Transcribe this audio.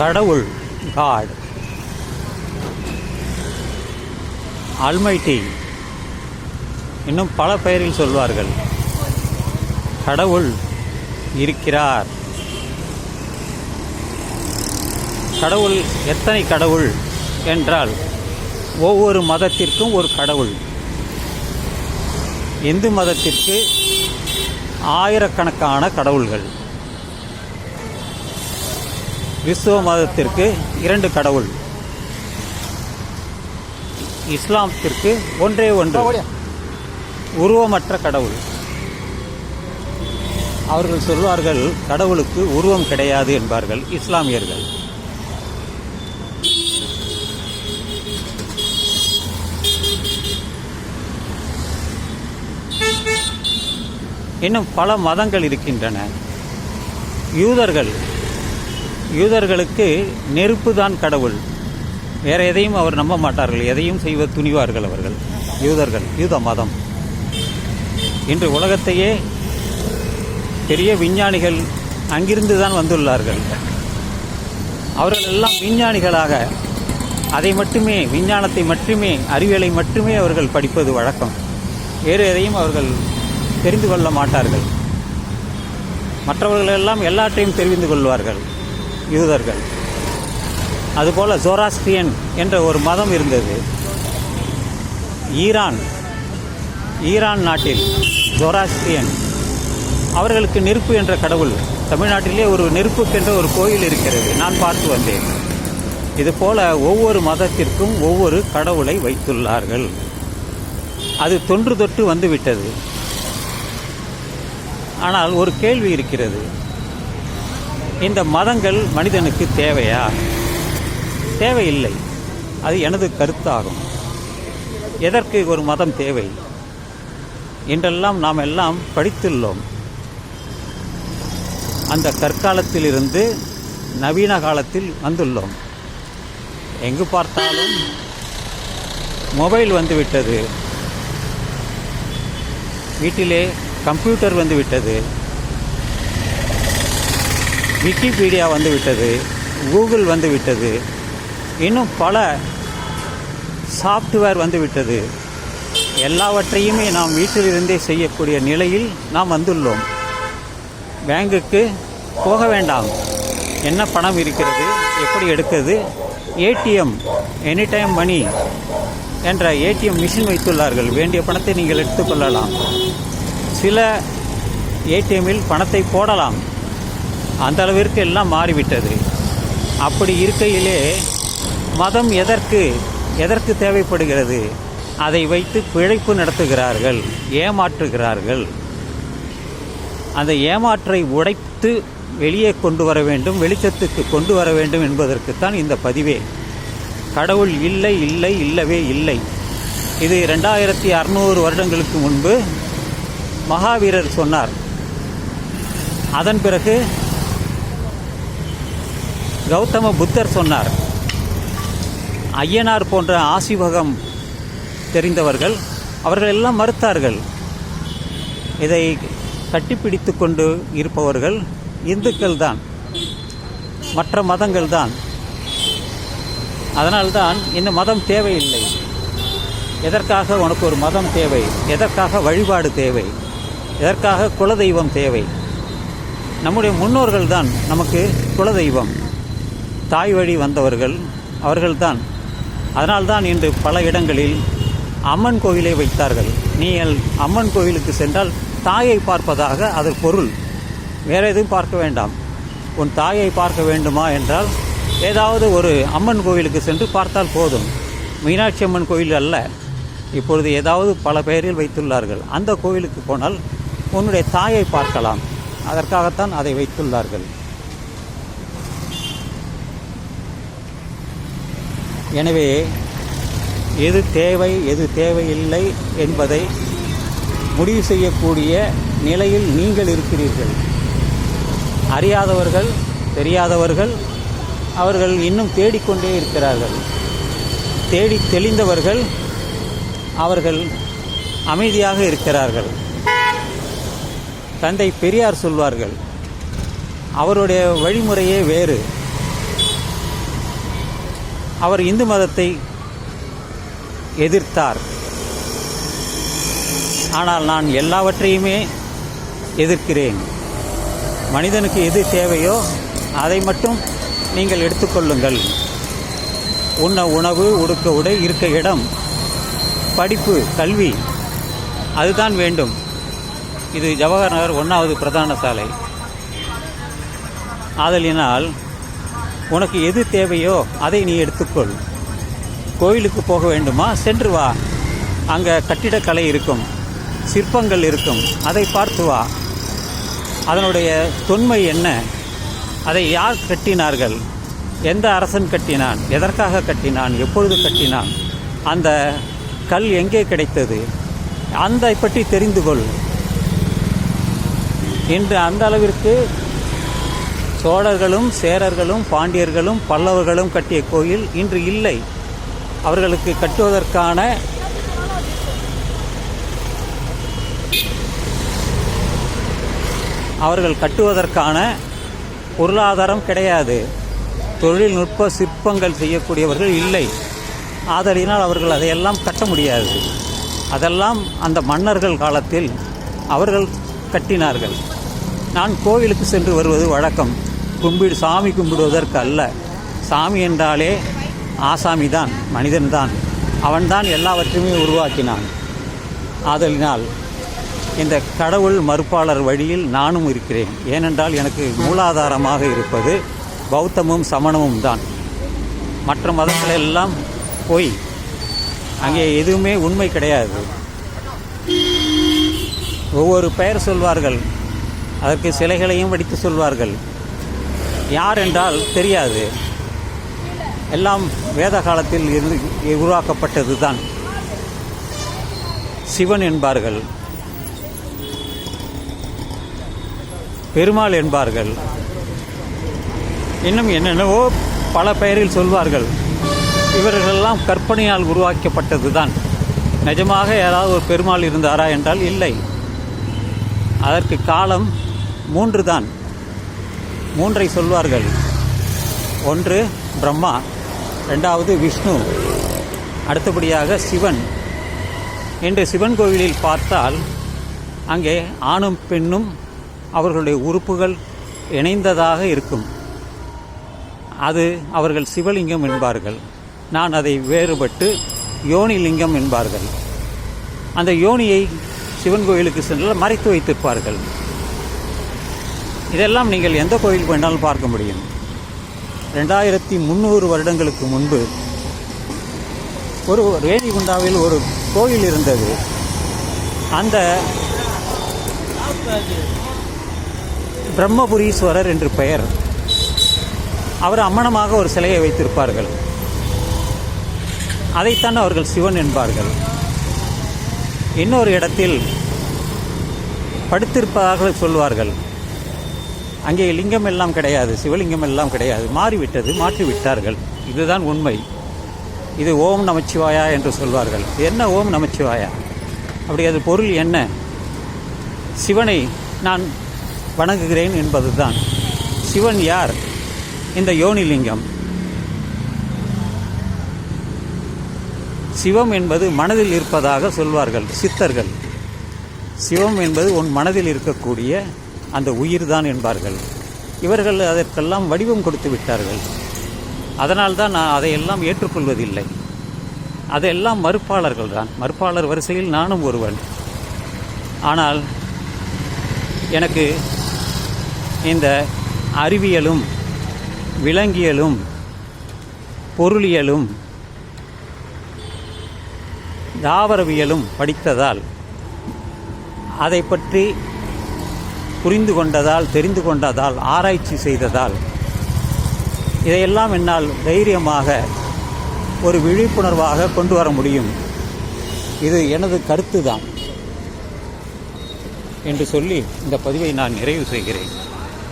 கடவுள் God almighty இன்னும் பல பெயரில் சொல்வார்கள். கடவுள் இருக்கிறார். கடவுள் எத்தனை கடவுள் என்றால் ஒவ்வொரு மதத்திற்கும் ஒரு கடவுள். இந்து மதத்திற்கு ஆயிரக்கணக்கான கடவுள்கள். கிறிஸ்துவ மதத்திற்கு இரண்டு கடவுள். இஸ்லாமத்திற்கு ஒன்றே ஒன்று. உருவமற்ற கடவுள். அவர்கள் சொல்வார்கள் கடவுளுக்கு உருவம் கிடையாது என்பார்கள் இஸ்லாமியர்கள். இன்னும் பல மதங்கள் இருக்கின்றன. யூதர்கள் யூதர்களுக்கு நெருப்பு தான் கடவுள். வேற எதையும் அவர் நம்ப மாட்டார்கள். எதையும் செய்வ துணிவார்கள் அவர்கள். யூதர்கள் யூத மதம். இன்று உலகத்தையே பெரிய விஞ்ஞானிகள் அங்கிருந்து தான் வந்துள்ளார்கள். அவர்கள் எல்லாம் விஞ்ஞானிகளாக. அதை மட்டுமே விஞ்ஞானத்தை மட்டுமே அறிவியலை மட்டுமே அவர்கள் படிப்பது வழக்கம். வேறு எதையும் அவர்கள் தெரிந்து கொள்ள மாட்டார்கள். மற்றவர்கள் எல்லாம் எல்லாற்றையும் தெரிந்து கொள்வார்கள். யூதர்கள். அதுபோல் ஜோராஸ்ட்ரியன் என்ற ஒரு மதம் இருந்தது. ஈரான் ஈரான் நாட்டில் ஜோராஸ்ட்ரியன். அவர்களுக்கு நெருப்பு என்ற கடவுள். தமிழ்நாட்டிலே ஒரு நெருப்புக்கென்ற ஒரு கோயில் இருக்கிறது. நான் பார்த்து வந்தேன். இதுபோல ஒவ்வொரு மதத்திற்கும் ஒவ்வொரு கடவுளை வைத்துள்ளார்கள். அது தொன்று தொட்டு வந்துவிட்டது. ஆனால் ஒரு கேள்வி இருக்கிறது. இந்த மதங்கள் மனிதனுக்கு தேவையா? தேவையில்லை. அது எனது கருத்தாகும். எதற்கு ஒரு மதம் தேவை? என்றெல்லாம் நாம் எல்லாம் படித்துள்ளோம். அந்த கற்காலத்திலிருந்து நவீன காலத்தில் வந்துள்ளோம். எங்கு பார்த்தாலும் மொபைல் வந்துவிட்டது. வீட்டிலே கம்ப்யூட்டர் வந்துவிட்டது. விக்கிபீடியா வந்துவிட்டது கூகுள் வந்துவிட்டது இன்னும் பல சாஃப்ட்வேர் வந்துவிட்டது எல்லாவற்றையுமே நாம் வீட்டிலிருந்தே செய்யக்கூடிய நிலையில் நாம் வந்துள்ளோம். பேங்குக்கு போக வேண்டாம். என்ன பணம் இருக்கிறது? எப்படி எடுக்கிறது? ஏடிஎம் எனி டைம் மணி என்ற ஏடிஎம் மிஷின் வைத்துள்ளார்கள். வேண்டிய பணத்தை நீங்கள் எடுத்துக்கொள்ளலாம் சில ஏடிஎம்மில் பணத்தை போடலாம். அந்த அளவிற்கு எல்லாம் மாறிவிட்டது. அப்படி இருக்கையிலே மதம் எதற்கு எதற்கு தேவைப்படுகிறது? அதை வைத்து பிழைப்பு நடத்துகிறார்கள் ஏமாற்றுகிறார்கள். அந்த ஏமாற்றை உடைத்து வெளியே கொண்டு வர வேண்டும் வெளிச்சத்துக்கு கொண்டு வர வேண்டும் என்பதற்குத்தான் இந்த பதிவே. கடவுள் இல்லை இல்லை இல்லவே இல்லை. இது ரெண்டாயிரத்தி அறநூறு வருடங்களுக்கு முன்பு மகாவீரர் சொன்னார். அதன் பிறகு கௌதம புத்தர் சொன்னார். ஐயனார் போன்ற ஆசிவகம் தெரிந்தவர்கள் அவர்கள் எல்லாம் மறுத்தார்கள். இதை கட்டிப்பிடித்து கொண்டு இருப்பவர்கள் இந்துக்கள் தான் மற்ற மதங்கள் தான் அதனால்தான் இந்த மதம் தேவையில்லை. எதற்காக உனக்கு ஒரு மதம் தேவை? எதற்காக வழிபாடு தேவை? எதற்காக குலதெய்வம் தேவை? நம்முடைய முன்னோர்கள் தான் நமக்கு குலதெய்வம். தாய் வழி வந்தவர்கள் அவர்கள்தான். அதனால்தான் இன்று பல இடங்களில் அம்மன் கோவிலை வைத்தார்கள். நீங்கள் அம்மன் கோவிலுக்கு சென்றால் தாயை பார்ப்பதாக அது பொருள். வேற எதுவும் பார்க்க வேண்டாம். உன் தாயை பார்க்க வேண்டுமா என்றால் ஏதாவது ஒரு அம்மன் கோவிலுக்கு சென்று பார்த்தால் போதும். மீனாட்சி அம்மன் கோவில் அல்ல. இப்பொழுது ஏதாவது பல பெயரில் வைத்துள்ளார்கள். அந்த கோவிலுக்கு போனால் உன்னுடைய தாயை பார்க்கலாம். அதற்காகத்தான் அதை வைத்துள்ளார்கள். எனவே எது தேவை எது தேவையில்லை என்பதை முடிவு செய்யக்கூடிய நிலையில் நீங்கள் இருக்கிறீர்கள். அறியாதவர்கள் தெரியாதவர்கள் அவர்கள் இன்னும் தேடிக்கொண்டே இருக்கிறார்கள். தேடி தெளிந்தவர்கள் அவர்கள் அமைதியாக இருக்கிறார்கள். தந்தை பெரியார் சொல்வார்கள் அவருடைய வழிமுறையே வேறு. அவர் இந்து மதத்தை எதிர்த்தார். ஆனால் நான் எல்லாவற்றையுமே எதிர்க்கிறேன். மனிதனுக்கு எது தேவையோ அதை மட்டும் நீங்கள் எடுத்துக்கொள்ளுங்கள் உண்ண உணவு உடுக்க உடை இருக்க இடம் படிப்பு கல்வி அதுதான் வேண்டும். இது ஜவஹர் நகர் ஒன்றாவது பிரதான சாலை. ஆதலினால் உனக்கு எது தேவையோ அதை நீ எடுத்துக்கொள். கோயிலுக்கு போக வேண்டுமா? சென்று வா. அங்கே கட்டிடக்கலை இருக்கும். சிற்பங்கள் இருக்கும். அதை பார்த்து வா. அதனுடைய தொன்மை என்ன? அதை யார் கட்டினார்கள்? எந்த அரசன் கட்டினான்? எதற்காக கட்டினான்? எப்பொழுது கட்டினான்? அந்த கல் எங்கே கிடைத்தது? அந்த பற்றி தெரிந்து கொள். இன்று அந்த அளவிற்கு சோழர்களும் சேரர்களும் பாண்டியர்களும் பல்லவர்களும் கட்டிய கோயில் இன்று இல்லை. அவர்களுக்கு கட்டுவதற்கான அவர்கள் கட்டுவதற்கான பொருளாதாரம் கிடையாது. தொழில்நுட்ப சிற்பங்கள் செய்யக்கூடியவர்கள் இல்லை. ஆதலினால் அவர்கள் அதையெல்லாம் கட்ட முடியாது. அதெல்லாம் அந்த மன்னர்கள் காலத்தில் அவர்கள் கட்டினார்கள். நான் கோவிலுக்கு சென்று வருவது வழக்கம். கும்பிடு சாமி கும்பிடுவதற்கு அல்ல சாமி என்றாலே ஆசாமி தான் மனிதன்தான். அவன்தான் எல்லாவற்றையுமே உருவாக்கினான். ஆதலினால் இந்த கடவுள் மறுப்பாளர் வழியில் நானும் இருக்கிறேன். ஏனென்றால் எனக்கு மூலாதாரமாக இருப்பது பௌத்தமும் சமணமும் தான். மற்ற மதங்களெல்லாம் போய் அங்கே எதுவுமே உண்மை கிடையாது. ஒவ்வொரு பெயர் சொல்வார்கள். அதற்கு சிலைகளையும் வடித்து சொல்வார்கள். யார் என்றால் தெரியாது. எல்லாம் வேத காலத்தில் இருந்து உருவாக்கப்பட்டது தான் சிவன் என்பார்கள். பெருமாள் என்பார்கள். இன்னும் என்னென்னவோ பல பெயரில் சொல்வார்கள். இவர்களெல்லாம் கற்பனையால் உருவாக்கப்பட்டது தான் நிஜமாக யாராவது ஒரு பெருமாள் இருந்தாரா என்றால் இல்லை. அதற்கு காலம் மூன்று தான் மூன்றை சொல்வார்கள். ஒன்று பிரம்மா. ரெண்டாவது விஷ்ணு. அடுத்தபடியாக சிவன். என்று சிவன் கோவிலில் பார்த்தால் அங்கே ஆணும் பெண்ணும் அவர்களுடைய உறுப்புகள் இணைந்ததாக இருக்கும். அது அவர்கள் சிவலிங்கம் என்பார்கள். நான் அதை வேறுபட்டு யோனி லிங்கம் என்பார்கள். அந்த யோனியை சிவன் கோயிலுக்கு சென்றால் மறைத்து வைத்திருப்பார்கள். இதெல்லாம் நீங்கள் எந்த கோயிலுக்கு வேண்டாலும் பார்க்க முடியும். ரெண்டாயிரத்தி முந்நூறு வருடங்களுக்கு முன்பு ஒரு ரேணிகுண்டாவில் ஒரு கோயில் இருந்தது. அந்த பிரம்மபுரீஸ்வரர் என்று பெயர். அவர் அம்மனமாக ஒரு சிலையை வைத்திருப்பார்கள். அதைத்தான் அவர்கள் சிவன் என்பார்கள். இன்னொரு இடத்தில் படுத்திருப்பதாக சொல்வார்கள். அங்கே லிங்கம் எல்லாம் கிடையாது சிவலிங்கம் எல்லாம் கிடையாது. மாறிவிட்டது மாற்றி விட்டார்கள் இதுதான் உண்மை. இது ஓம் நமச்சிவாயா என்று சொல்வார்கள். என்ன ஓம் நமச்சிவாயா? அப்படி அது பொருள் என்ன? சிவனை நான் வணங்குகிறேன் என்பதுதான். சிவன் யார்? இந்த யோனிலிங்கம். சிவம் என்பது மனதில் இருப்பதாக சொல்வார்கள் சித்தர்கள். சிவம் என்பது உன் மனதில் இருக்கக்கூடிய அந்த உயிர்தான் என்பார்கள். இவர்கள் அதற்கெல்லாம் வடிவம் கொடுத்து விட்டார்கள். அதனால்தான் நான் அதையெல்லாம் ஏற்றுக்கொள்வதில்லை. அதெல்லாம் மறுப்பாளர்கள் தான். மறுப்பாளர் வரிசையில் நானும் ஒருவன். ஆனால் எனக்கு இந்த அறிவியலும் விலங்கியலும் பொருளியலும் தாவரவியலும் படித்ததால் அதை பற்றி புரிந்து கொண்டதால் தெரிந்து கொண்டதால் ஆராய்ச்சி செய்ததால் இதையெல்லாம் என்னால் தைரியமாக ஒரு விழிப்புணர்வாக கொண்டு வர முடியும். இது எனது கருத்து தான் என்று சொல்லி இந்த பதிவை நான் நிறைவு செய்கிறேன்.